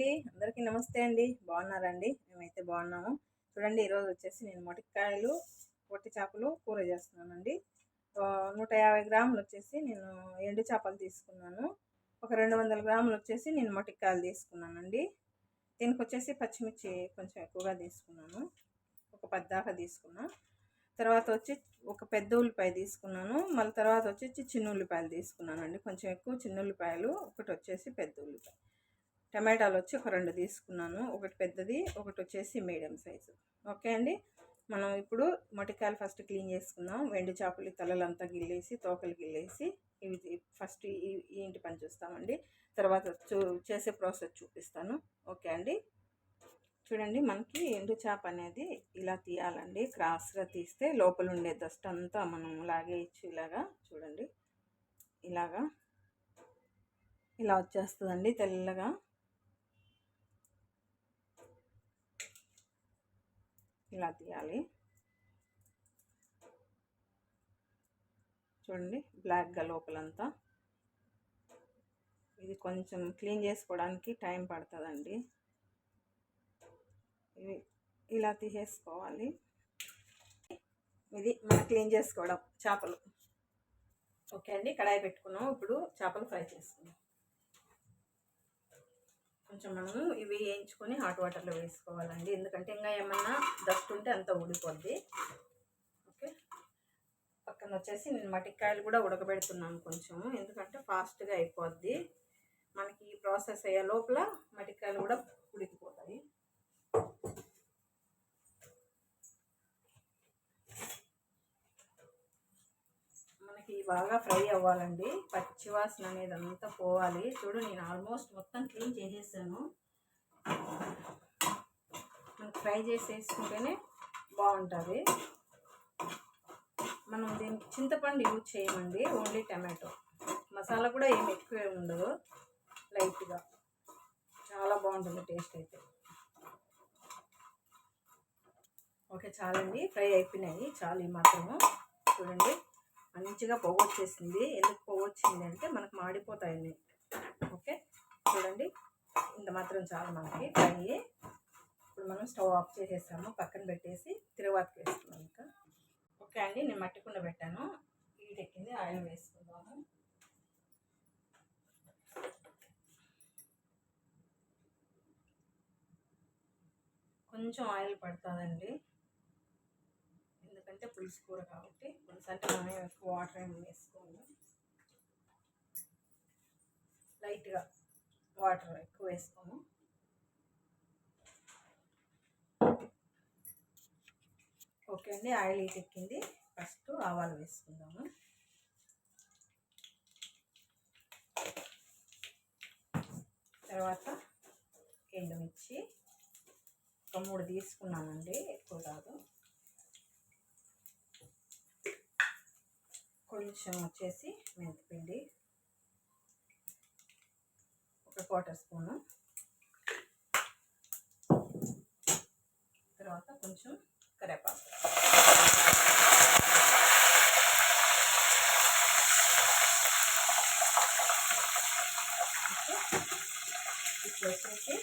అండి. అందరికీ నమస్తే అండి. బాగున్నారండి? మేమైతే బాగున్నాము. చూడండి ఈరోజు వచ్చేసి నేను మొటికాయలు పొట్టి చేపలు కూర చేస్తున్నానండి. నూట యాభై గ్రాములు వచ్చేసి నేను ఎండు చేపలు తీసుకున్నాను. ఒక రెండు వందల గ్రాములు వచ్చేసి నేను మొటికాయలు తీసుకున్నానండి. దీనికి వచ్చేసి పచ్చిమిర్చి కొంచెం ఎక్కువగా తీసుకున్నాను. ఒక పద్దాకా తీసుకున్నా. తర్వాత వచ్చి ఒక పెద్ద ఉల్లిపాయ తీసుకున్నాను. మళ్ళీ తర్వాత వచ్చి చిన్న ఉల్లిపాయలు తీసుకున్నాను అండి కొంచెం ఎక్కువ చిన్న ఉల్లిపాయలు ఒకటి వచ్చేసి పెద్ద ఉల్లిపాయ. టమాటాలు వచ్చి ఒక రెండు తీసుకున్నాను. ఒకటి పెద్దది ఒకటి వచ్చేసి మీడియం సైజు. ఓకే అండి? మనం ఇప్పుడు మొటికాయలు ఫస్ట్ క్లీన్ చేసుకుందాం. వెండి చేపలు తలలంతా గిల్లేసి తోకలు గిల్లేసి ఇవి ఫస్ట్ ఈ ఇంటి పని చూస్తామండి. తర్వాత చూ చేసే ప్రాసెస్ చూపిస్తాను. ఓకే అండి? చూడండి మనకి ఎండు చేప అనేది ఇలా తీయాలండి. క్రాస్గా తీస్తే లోపల ఉండే దస్ట్ అంతా మనం లాగేయచ్చు ఇలాగా చూడండి. ఇలాగా. ఇలా వచ్చేస్తుందండి తెల్లగా. ఇలా తీయాలి. చూడండి బ్లాక్గా లోపలంతా. ఇది కొంచెం క్లీన్ చేసుకోవడానికి టైం పడుతుందండి. ఇవి ఇలా తీసేసుకోవాలి. ఇది మనం క్లీన్ చేసుకోవడం చేపలు. ఓకే అండి కడాయి పెట్టుకున్నాం. ఇప్పుడు చేపలు ఫ్రై చేసుకున్నాం కొంచెం మనము ఇవి వేయించుకొని హాట్ వాటర్లో వేసుకోవాలండి. ఎందుకంటే ఇంకా ఏమన్నా డస్ట్ ఉంటే అంత ఊడిపోద్ది. ఓకే? పక్కన వచ్చేసి నేను మటికాయలు కూడా ఉడకబెడుతున్నాను కొంచెం. ఎందుకంటే ఫాస్ట్గా అయిపోద్ది. మనకి ఈ ప్రాసెస్ అయ్యే లోపల మటికాయలు కూడా ఉడికిపోతాయి. ఇవి బాగా ఫ్రై అవ్వాలండి. పచ్చివాసన అనేది అంతా పోవాలి. చూడు నేను ఆల్మోస్ట్ మొత్తం క్లీన్ చేసేసాను. మనం ఫ్రై చేసేసుకుంటేనే బాగుంటుంది. మనం దీనికి చింతపండు యూజ్ చేయమండి ఓన్లీ టమాటో. మసాలా కూడా ఏమి ఎక్కువ ఉండదు లైట్గా. చాలా బాగుంటుంది టేస్ట్ అయితే. ఓకే చాలండి. ఫ్రై అయిపోయినాయి చాలు ఈ మాత్రము. చూడండి. మంచిగా పొగొచ్చేసింది. ఎందుకు పొగొచ్చింది అంటే మనకు మాడిపోతాయి ఓకే? చూడండి. ఇంత మాత్రం చాలు మనకి. ఫ్రై ఇప్పుడు మనం స్టవ్ ఆఫ్ చేసేసాము. పక్కన పెట్టేసి తిరువాతకి వేసుకున్నాం ఇంకా. ఓకే అండి నేను మట్టికుండ పెట్టాను. ఎక్కింది ఆయిల్ వేసుకుందాము. కొంచెం ఆయిల్ పడుతుందండి. ఎందుకంటే పులుసు కూర కాబట్టి పులుసు అంటే మనం ఎక్కువ వాటర్ ఏమి వేసుకోము లైట్గా వాటర్ ఎక్కువ వేసుకోము ఓకే అండి ఆయిల్ ఎక్కింది. ఫస్ట్ ఆవాలు వేసుకుందాము. తర్వాత ఎండుమిర్చి. ఒక మూడు తీసుకున్నానండి ఎక్కువ కాదు. కొంచెం వచ్చేసి మెంతిపిండి. ఒక క్వార్టర్ స్పూను. తర్వాత కొంచెం కరేపాకు ఇప్పుడు వచ్చేసి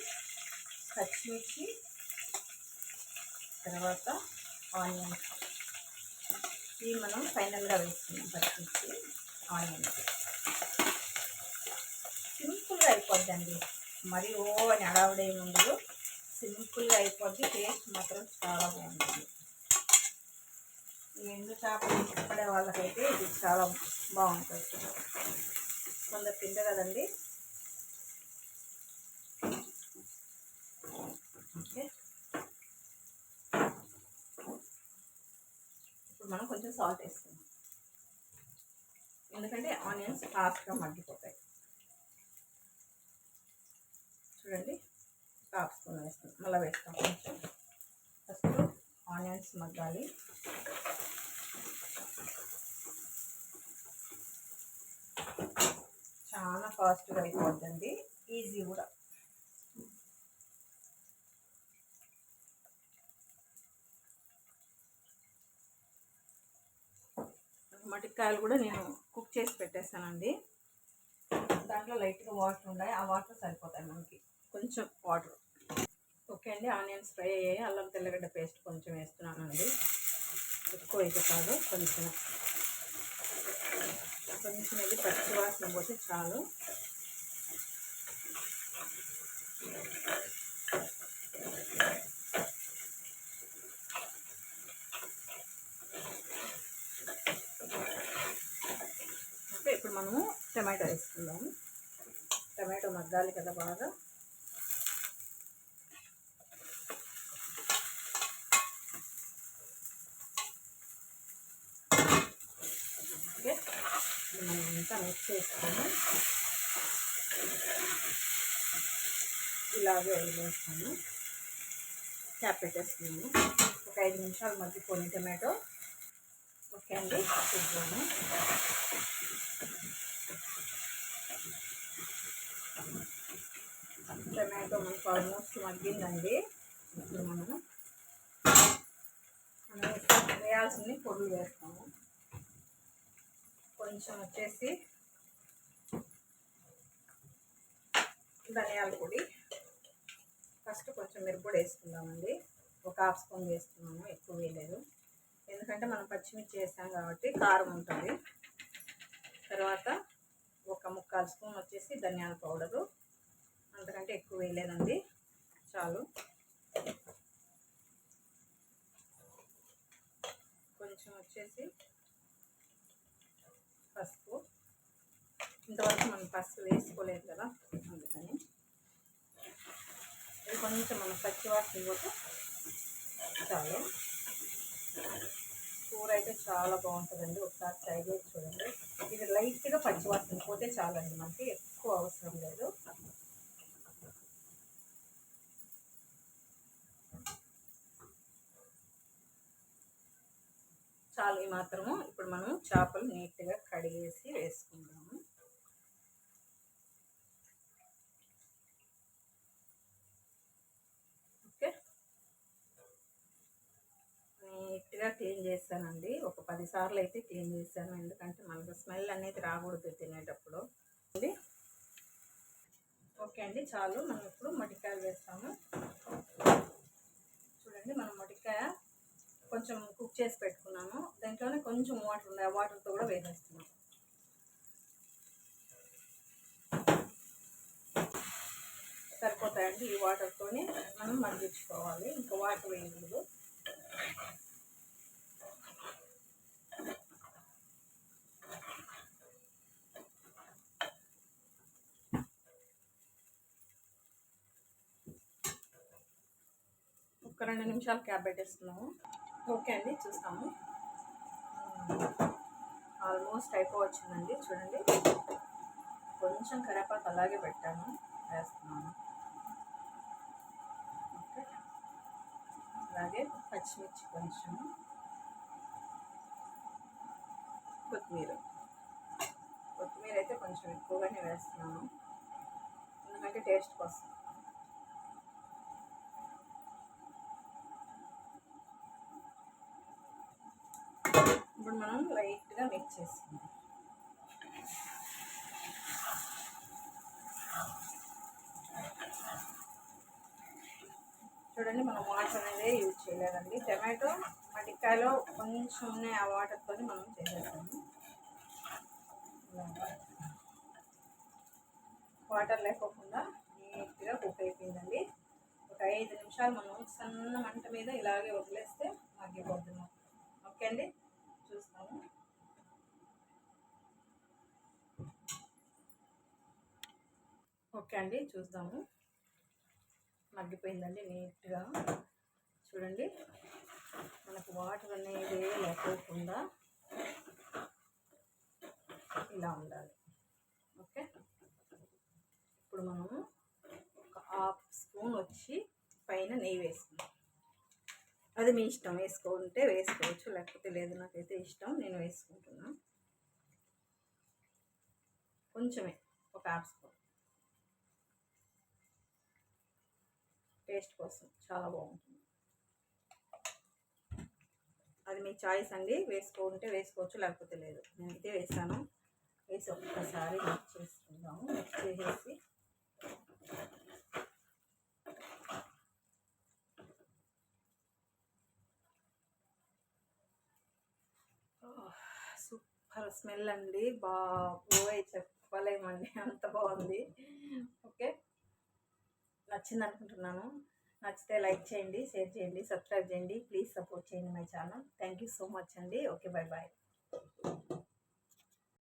పచ్చిమిర్చి తర్వాత ఆనియన్స్. ఇవి మనం ఫైనల్గా వేసుకున్నాం పచ్చిమిర్చి ఆనియన్. సింపుల్గా అయిపోద్దండి. మరి ఓ అని అడావుడే ఉండదు. సింపుల్గా అయిపోద్ది. టేస్ట్ మాత్రం చాలా బాగుంటుంది. ఈ ఎండు చేపలు ఇష్టపడే వాళ్ళకైతే ఇది చాలా బాగుంటుంది. కొందరు తింటే కదండి. ఓకే. ఇప్పుడు మనం కొంచెం సాల్ట్ వేసుకుందాం. ఎందుకంటే ఆనియన్స్ ఫాస్ట్గా మగ్గిపోతాయి. చూడండి హాఫ్ స్పూన్ వేస్తాం మళ్ళీ వేస్తాం కొంచెం. ఫస్ట్ ఆనియన్స్ మగ్గాలి. చాలా ఫాస్ట్గా అయిపోద్దండి. ఈజీ కూడా. మటికాయలు కూడా నేను కుక్ చేసి పెట్టేస్తానండి. దాంట్లో లైట్గా వాటర్ ఉన్నాయి ఆ వాటర్ సరిపోతాయి మనకి. కొంచెం వాటర్. ఓకే అండి. ఆనియన్స్ ఫ్రై అయ్యాయి. అల్లం తెల్లగడ్డ పేస్ట్ కొంచెం వేస్తున్నానండి. ఎక్కువ అయితే కాదు. కొంచెం. కొంచెం ఇది పచ్చి వాసన పోతే చాలు ఓకే ఇప్పుడు మనము టమాటో వేసుకుందాము టమాటో మగ్గాలి కదా బాగా. ఓకే. మనం అంతా మిక్స్ చేసుకొని ఇలాగే వదిలేస్తాము క్యాప్ పెట్టేస్తున్నాము ఒక ఐదు నిమిషాలు మగ్గిపోయి టమాటో. ఓకే అండి చూద్దాము. టమాటో మనకు ఆల్మోస్ట్ మగ్గిందండి. ఇప్పుడు మనం వేయాల్సింది పొడులు వేస్తాము. కొంచెం వచ్చేసి ధనియాల పొడి. ఫస్ట్ కొంచెం మిరపొడి వేసుకుందామండి. ఒక హాఫ్ స్పూన్ వేస్తున్నాము ఎక్కువ వేయలేదు. ఎందుకంటే మనం పచ్చిమిర్చి వేసాం కాబట్టి కారం ఉంటుంది. తర్వాత ఒక ముక్కాలు స్పూన్ వచ్చేసి ధనియాల పౌడరు. అంతకంటే ఎక్కువ వేయలేదండి. చాలు. కొంచెం వచ్చేసి పసుపు. ఇంతవరకు మనం పసుపు వేసుకోలేదు కదా అందుకని. ఇది కొంచెం మనం పచ్చివాసన పోతే చాలు. కూర అయితే చాలా బాగుంటుందండి. ఒకసారి ట్రై చేసి చూడండి. ఇది లైట్గా పచ్చివాసన పోతే చాలండి మనకి ఎక్కువ అవసరం లేదు. అలాగే మాత్రము ఇప్పుడు మనం చేపలు నీట్గా కడిగేసి వేసుకుందాము. ఓకే. నీట్గా క్లీన్ చేస్తానండి ఒక పది సార్లు అయితే క్లీన్ చేశాను. ఎందుకంటే మనకు స్మెల్ అనేది రాకూడదు తినేటప్పుడు. ఓకే అండి. చాలు. మనం ఇప్పుడు మటికాయలు వేస్తాము. చూడండి మనం మటికాయ కొంచెం కుక్ చేసి పెట్టుకున్నాను. దాంట్లోనే కొంచెం వాటర్ ఉంది. ఆ వాటర్తో కూడా వేసేస్తున్నాను. సరిపోతాయండి ఈ వాటర్తోనే మనం మగ్గించుకోవాలి ఇంకా వాటర్ వేయకూడదు. ఒక రెండు నిమిషాలు క్యాబ్ పెట్టేస్తున్నాము. ఓకే అండి చూస్తాము. ఆల్మోస్ట్ అయిపోవచ్చిందండి చూడండి. కొంచెం కరేపాకు అలాగే పెట్టాను వేస్తున్నాను. ఓకే. అలాగే పచ్చిమిర్చి కొంచెం. కొత్తిమీర. కొత్తిమీర అయితే కొంచెం ఎక్కువగానే వేస్తున్నాను. ఎందుకంటే టేస్ట్ కోసం ఇప్పుడు మనం లైట్గా మిక్స్ చేసుకుందాం. చూడండి మనం వాటర్ అనేది యూజ్ చేయలేదండి. టమాటో మటికాయలో కొంచెం ఉన్నాయి ఆ వాటర్తో మనం చేసేస్తాము. వాటర్ లేకోకుండా నీట్గా కుక్ అయిపోయిందండి. ఒక ఐదు నిమిషాలు మనం సన్న మంట మీద ఇలాగే వదిలేస్తే మగ్గిపోతున్నాం ఓకే అండి చూస్తాము ఓకే అండి చూద్దాము. మగ్గిపోయిందండి నీట్గా. చూడండి మనకు వాటర్ అనేది లేకోకుండా ఇలా ఉండాలి. ఓకే? ఇప్పుడు మనము ఒక హాఫ్ స్పూన్ వచ్చి పైన నెయ్యి వేసుకుందాం. అది మీ ఇష్టం వేసుకుంటే వేసుకోవచ్చు లేకపోతే లేదు నాకైతే ఇష్టం నేను వేసుకుంటున్నాను కొంచెమే ఒక హాఫ్ స్పూన్. టేస్ట్ కోసం చాలా బాగుంటుంది. అది మీ చాయిస్ అండి. వేసుకుంటే వేసుకోవచ్చు లేకపోతే లేదు. నేను అయితే వేస్తాను వేసి ఒక్కసారి మిక్స్ చేసుకుందాము. మిక్స్ చేసేసి సూపర్ స్మెల్ అండి. బాబోయ్ చెప్పలేమండి. అంత బాగుంది. ఓకే? నచ్చింది అనుకుంటున్నాను నచ్చితే లైక్ చేయండి షేర్ చేయండి సబ్స్క్రైబ్ చేయండి. ప్లీజ్ సపోర్ట్ చేయండి my channel. Thank you so much అండి. Okay bye bye.